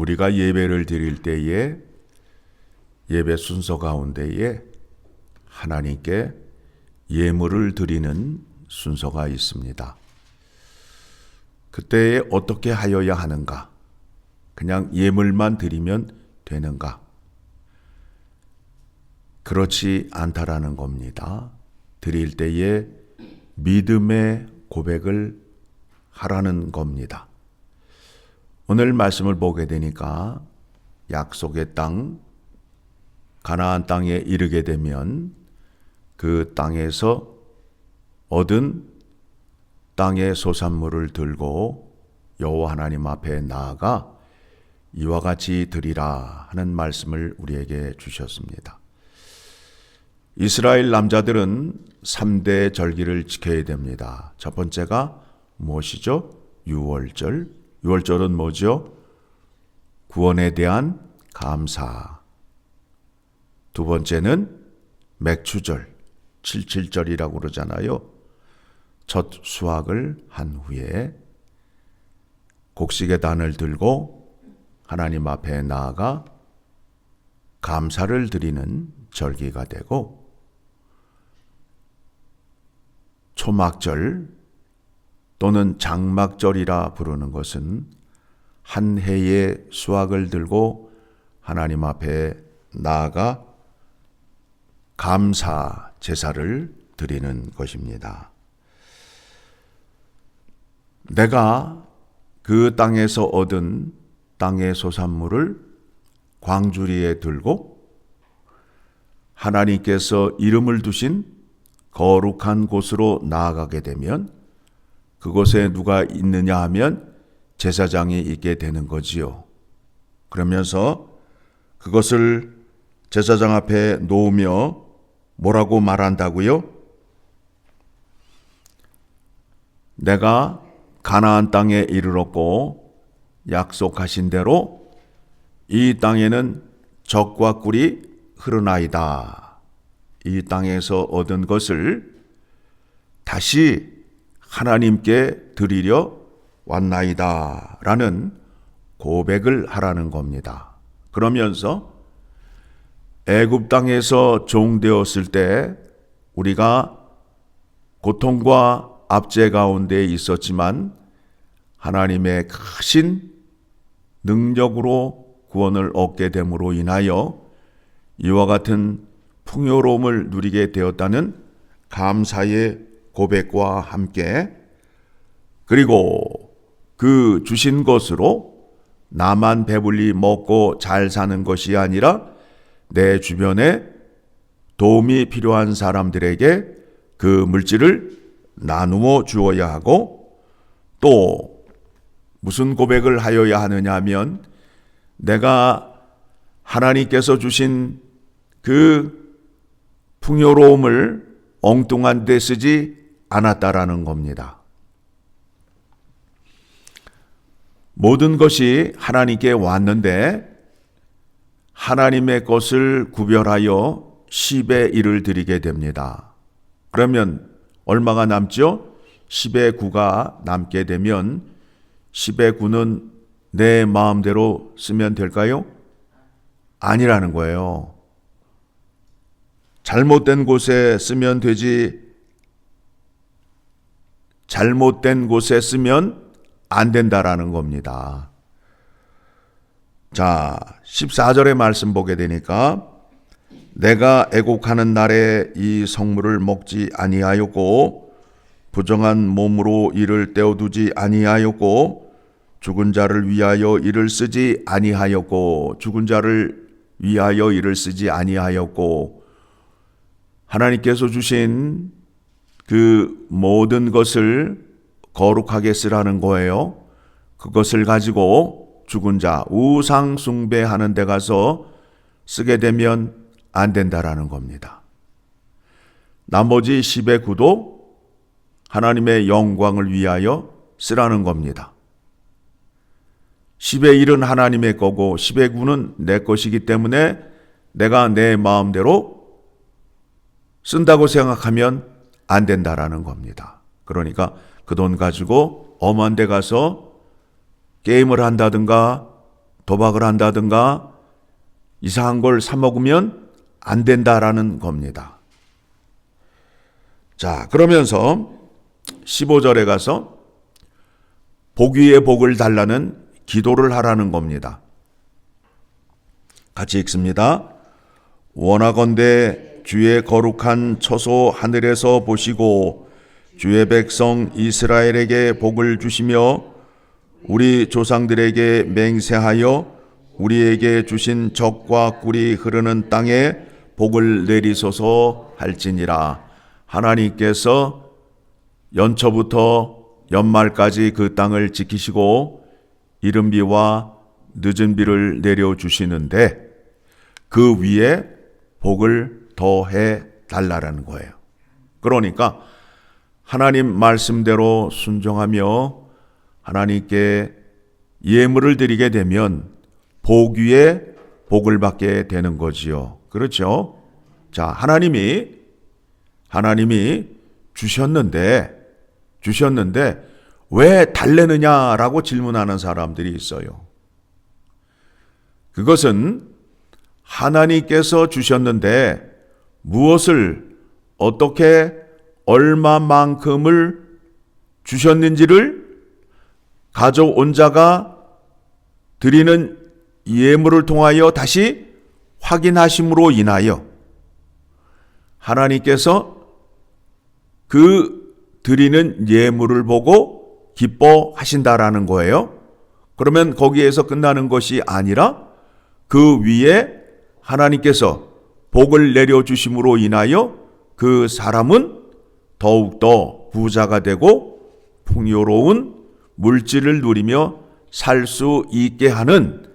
우리가 예배를 드릴 때에 예배 순서 가운데에 하나님께 예물을 드리는 순서가 있습니다. 그때에 어떻게 하여야 하는가? 그냥 예물만 드리면 되는가? 그렇지 않다라는 겁니다. 드릴 때에 믿음의 고백을 하라는 겁니다. 오늘 말씀을 보게 되니까 약속의 땅, 가나안 땅에 이르게 되면 그 땅에서 얻은 땅의 소산물을 들고 여호와 하나님 앞에 나아가 이와 같이 드리라 하는 말씀을 우리에게 주셨습니다. 이스라엘 남자들은 3대 절기를 지켜야 됩니다. 첫 번째가 무엇이죠? 유월절. 유월절은 뭐죠? 구원에 대한 감사. 두 번째는 맥추절, 칠칠절이라고 그러잖아요. 첫 수확을 한 후에 곡식의 단을 들고 하나님 앞에 나아가 감사를 드리는 절기가 되고 초막절 또는 장막절이라 부르는 것은 한 해의 수확을 들고 하나님 앞에 나아가 감사 제사를 드리는 것입니다. 내가 그 땅에서 얻은 땅의 소산물을 광주리에 들고 하나님께서 이름을 두신 거룩한 곳으로 나아가게 되면 그곳에 누가 있느냐 하면 제사장이 있게 되는 거지요. 그러면서 그것을 제사장 앞에 놓으며 뭐라고 말한다고요? 내가 가나안 땅에 이르렀고 약속하신 대로 이 땅에는 적과 꿀이 흐르나이다. 이 땅에서 얻은 것을 다시 하나님께 드리려 왔나이다. 라는 고백을 하라는 겁니다. 그러면서 애굽 땅에서 종되었을 때 우리가 고통과 압제 가운데 있었지만 하나님의 크신 능력으로 구원을 얻게 됨으로 인하여 이와 같은 풍요로움을 누리게 되었다는 감사의 고백과 함께 그리고 그 주신 것으로 나만 배불리 먹고 잘 사는 것이 아니라 내 주변에 도움이 필요한 사람들에게 그 물질을 나누어 주어야 하고 또 무슨 고백을 하여야 하느냐 하면 내가 하나님께서 주신 그 풍요로움을 엉뚱한 데 쓰지 않았다라는 겁니다. 모든 것이 하나님께 왔는데 하나님의 것을 구별하여 10의 1을 드리게 됩니다. 그러면 얼마가 남죠? 10의 9가 남게 되면 10의 9는 내 마음대로 쓰면 될까요? 아니라는 거예요. 잘못된 곳에 쓰면 되지, 잘못된 곳에 쓰면 안 된다라는 겁니다. 자, 14절의 말씀 보게 되니까 내가 애곡하는 날에 이 성물을 먹지 아니하였고 부정한 몸으로 이를 떼어두지 아니하였고 죽은 자를 위하여 이를 쓰지 아니하였고 죽은 자를 위하여 이를 쓰지 아니하였고 하나님께서 주신 그 모든 것을 거룩하게 쓰라는 거예요. 그것을 가지고 죽은 자 우상 숭배하는 데 가서 쓰게 되면 안 된다라는 겁니다. 나머지 10의 구도 하나님의 영광을 위하여 쓰라는 겁니다. 10의 1은 하나님의 거고 10의 9는 내 것이기 때문에 내가 내 마음대로 쓴다고 생각하면 안 된다라는 겁니다. 그러니까 그 돈 가지고 엄한 데 가서 게임을 한다든가 도박을 한다든가 이상한 걸 사먹으면 안 된다라는 겁니다. 자, 그러면서 15절에 가서 복 위에 복을 달라는 기도를 하라는 겁니다. 같이 읽습니다. 원하건대 주의 거룩한 처소 하늘에서 보시고 주의 백성 이스라엘에게 복을 주시며 우리 조상들에게 맹세하여 우리에게 주신 적과 꿀이 흐르는 땅에 복을 내리소서 할지니라. 하나님께서 연초부터 연말까지 그 땅을 지키시고 이른 비와 늦은 비를 내려 주시는데 그 위에 복을 더해 달라라는 거예요. 그러니까 하나님 말씀대로 순종하며 하나님께 예물을 드리게 되면 복 위에 복을 받게 되는 거지요. 그렇죠? 자, 하나님이 하나님이 주셨는데 주셨는데 왜 달래느냐라고 질문하는 사람들이 있어요. 그것은 하나님께서 주셨는데 무엇을 어떻게 얼마만큼을 주셨는지를 가져온 자가 드리는 예물을 통하여 다시 확인하심으로 인하여 하나님께서 그 드리는 예물을 보고 기뻐하신다라는 거예요. 그러면 거기에서 끝나는 것이 아니라 그 위에 하나님께서 복을 내려주심으로 인하여 그 사람은 더욱더 부자가 되고 풍요로운 물질을 누리며 살 수 있게 하는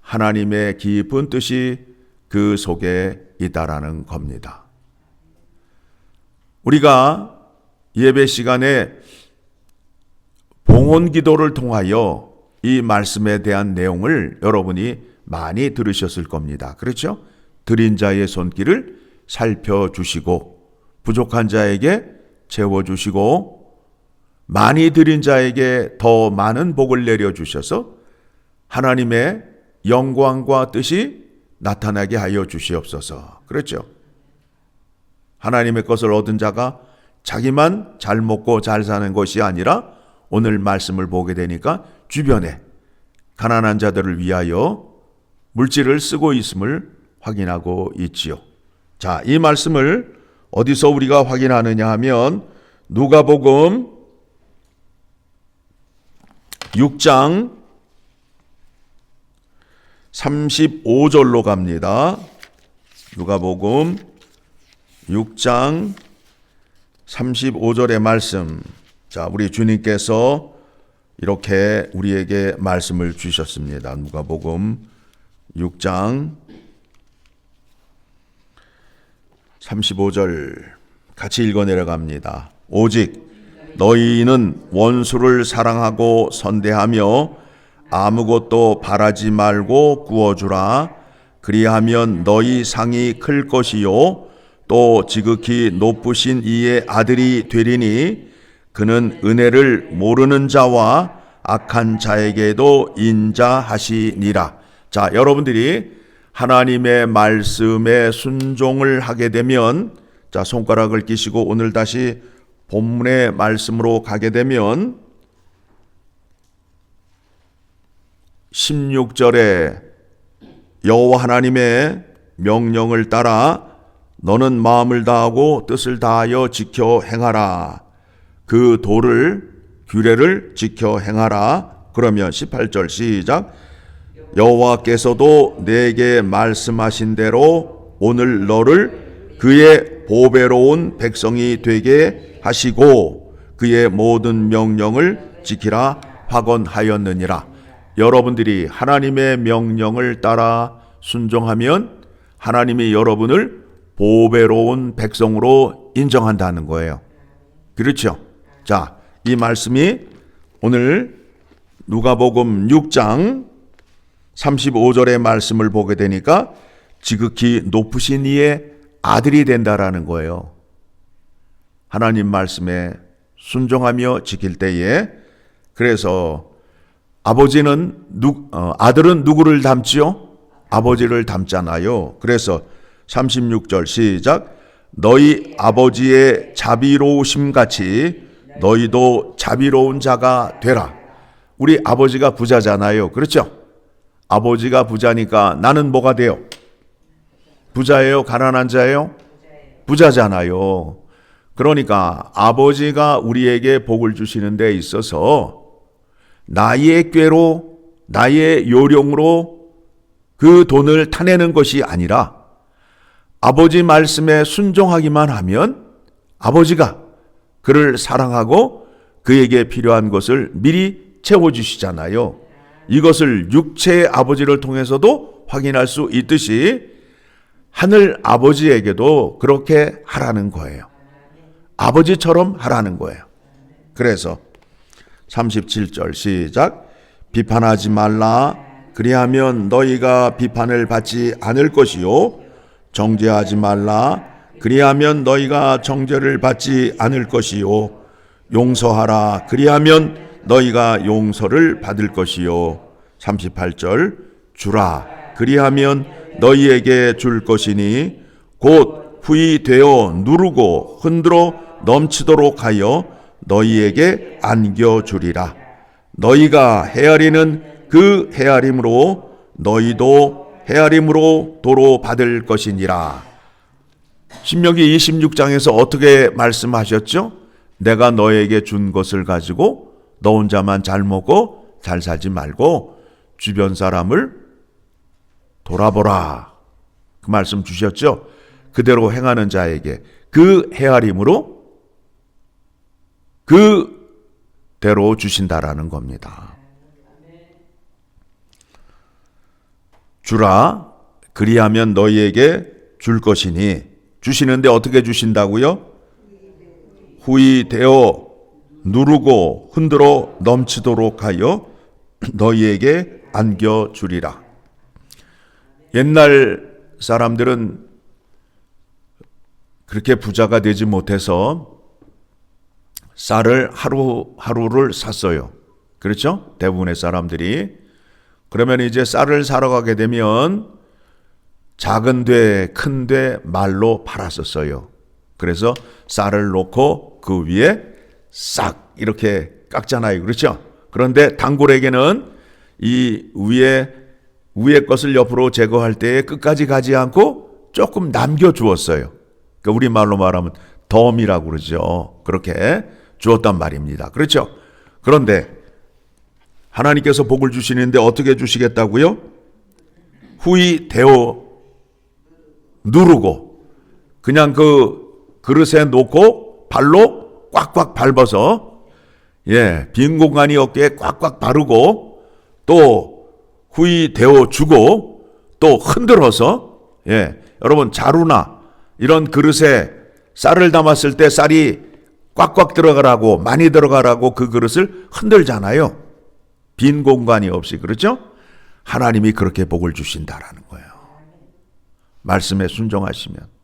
하나님의 깊은 뜻이 그 속에 있다라는 겁니다. 우리가 예배 시간에 봉헌 기도를 통하여 이 말씀에 대한 내용을 여러분이 많이 들으셨을 겁니다. 그렇죠? 드린 자의 손길을 살펴주시고 부족한 자에게 채워주시고 많이 드린 자에게 더 많은 복을 내려주셔서 하나님의 영광과 뜻이 나타나게 하여 주시옵소서. 그렇죠? 하나님의 것을 얻은 자가 자기만 잘 먹고 잘 사는 것이 아니라 오늘 말씀을 보게 되니까 주변에 가난한 자들을 위하여 물질을 쓰고 있음을 확인하고 있지요. 자, 이 말씀을 어디서 우리가 확인하느냐 하면 누가복음 6장 35절로 갑니다. 누가복음 6장 35절의 말씀. 자, 우리 주님께서 이렇게 우리에게 말씀을 주셨습니다. 누가복음 6장 35절 같이 읽어 내려갑니다. 오직 너희는 원수를 사랑하고 선대하며 아무것도 바라지 말고 구워주라. 그리하면 너희 상이 클 것이요. 또 지극히 높으신 이의 아들이 되리니 그는 은혜를 모르는 자와 악한 자에게도 인자하시니라. 자, 여러분들이 하나님의 말씀에 순종을 하게 되면 자, 손가락을 끼시고 오늘 다시 본문의 말씀으로 가게 되면 16절에 여호와 하나님의 명령을 따라 너는 마음을 다하고 뜻을 다하여 지켜 행하라. 그 도를 규례를 지켜 행하라. 그러면 18절 시작. 여호와께서도 내게 말씀하신 대로 오늘 너를 그의 보배로운 백성이 되게 하시고 그의 모든 명령을 지키라 확언하였느니라. 여러분들이 하나님의 명령을 따라 순종하면 하나님이 여러분을 보배로운 백성으로 인정한다는 거예요. 그렇죠? 자, 이 말씀이 오늘 누가복음 6장 35절의 말씀을 보게 되니까 지극히 높으신 이의 아들이 된다라는 거예요. 하나님 말씀에 순종하며 지킬 때에 그래서 아버지는 누, 어, 아들은 누구를 닮지요? 아버지를 닮잖아요. 그래서 36절 시작. 너희 아버지의 자비로우심 같이 너희도 자비로운 자가 되라. 우리 아버지가 부자잖아요. 그렇죠? 아버지가 부자니까 나는 뭐가 돼요? 부자예요? 가난한 자예요? 부자잖아요. 그러니까 아버지가 우리에게 복을 주시는 데 있어서 나의 꾀로 나의 요령으로 그 돈을 타내는 것이 아니라 아버지 말씀에 순종하기만 하면 아버지가 그를 사랑하고 그에게 필요한 것을 미리 채워주시잖아요. 이것을 육체의 아버지를 통해서도 확인할 수 있듯이 하늘 아버지에게도 그렇게 하라는 거예요. 아버지처럼 하라는 거예요. 그래서 37절 시작. 비판하지 말라. 그리하면 너희가 비판을 받지 않을 것이요. 정죄하지 말라. 그리하면 너희가 정죄를 받지 않을 것이요. 용서하라. 그리하면 너희가 용서를 받을 것이요 38절 주라 그리하면 너희에게 줄 것이니 곧 후이 되어 누르고 흔들어 넘치도록 하여 너희에게 안겨 주리라 너희가 헤아리는 그 헤아림으로 너희도 헤아림으로 도로 받을 것이니라. 신명기 26장에서 어떻게 말씀하셨죠? 내가 너에게 준 것을 가지고 너 혼자만 잘 먹고 잘 살지 말고 주변 사람을 돌아보라. 그 말씀 주셨죠? 그대로 행하는 자에게 그 헤아림으로 그대로 주신다라는 겁니다. 주라 그리하면 너희에게 줄 것이니 주시는데 어떻게 주신다고요? 후이 되어 누르고 흔들어 넘치도록 하여 너희에게 안겨 주리라. 옛날 사람들은 그렇게 부자가 되지 못해서 쌀을 하루 하루를 샀어요. 그렇죠? 대부분의 사람들이 그러면 이제 쌀을 사러 가게 되면 작은 돼, 큰 돼 말로 팔았었어요. 그래서 쌀을 놓고 그 위에 싹 이렇게 깎잖아요. 그렇죠? 그런데 단골에게는 이 위에 위에 것을 옆으로 제거할 때 끝까지 가지 않고 조금 남겨 주었어요. 그러니까 우리 말로 말하면 덤이라고 그러죠. 그렇게 주었단 말입니다. 그렇죠? 그런데 하나님께서 복을 주시는데 어떻게 주시겠다고요? 후이 대어 누르고 그냥 그 그릇에 놓고 발로 꽉꽉 밟아서 예, 빈 공간이 없게 꽉꽉 바르고 또 후이 대어 주고 또 흔들어서 예, 여러분 자루나 이런 그릇에 쌀을 담았을 때 쌀이 꽉꽉 들어가라고 많이 들어가라고 그 그릇을 흔들잖아요. 빈 공간이 없이 그렇죠? 하나님이 그렇게 복을 주신다라는 거예요. 말씀에 순종하시면.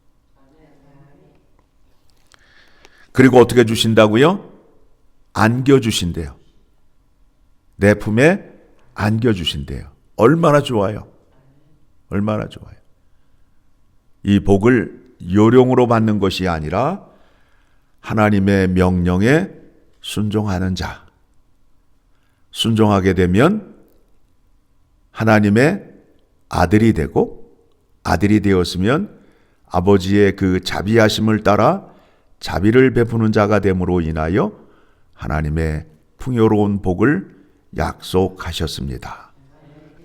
그리고 어떻게 주신다고요? 안겨 주신대요. 내 품에 안겨 주신대요. 얼마나 좋아요. 얼마나 좋아요. 이 복을 요령으로 받는 것이 아니라 하나님의 명령에 순종하는 자. 순종하게 되면 하나님의 아들이 되고 아들이 되었으면 아버지의 그 자비하심을 따라 자비를 베푸는 자가 됨으로 인하여 하나님의 풍요로운 복을 약속하셨습니다.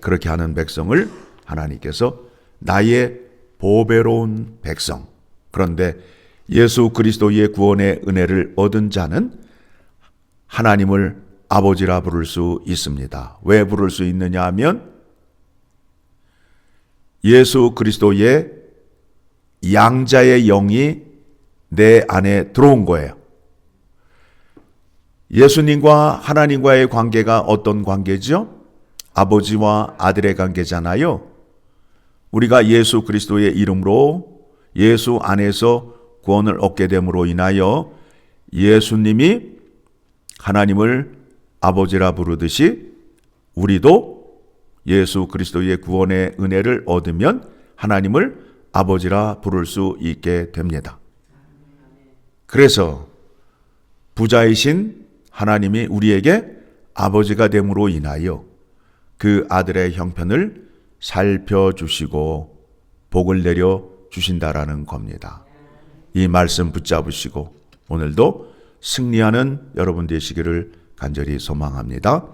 그렇게 하는 백성을 하나님께서 나의 보배로운 백성. 그런데 예수 그리스도의 구원의 은혜를 얻은 자는 하나님을 아버지라 부를 수 있습니다. 왜 부를 수 있느냐 하면 예수 그리스도의 양자의 영이 내 안에 들어온 거예요. 예수님과 하나님과의 관계가 어떤 관계죠? 아버지와 아들의 관계잖아요. 우리가 예수 그리스도의 이름으로 예수 안에서 구원을 얻게 됨으로 인하여 예수님이 하나님을 아버지라 부르듯이 우리도 예수 그리스도의 구원의 은혜를 얻으면 하나님을 아버지라 부를 수 있게 됩니다. 그래서 부자이신 하나님이 우리에게 아버지가 됨으로 인하여 그 아들의 형편을 살펴주시고 복을 내려 주신다라는 겁니다. 이 말씀 붙잡으시고 오늘도 승리하는 여러분 되시기를 간절히 소망합니다.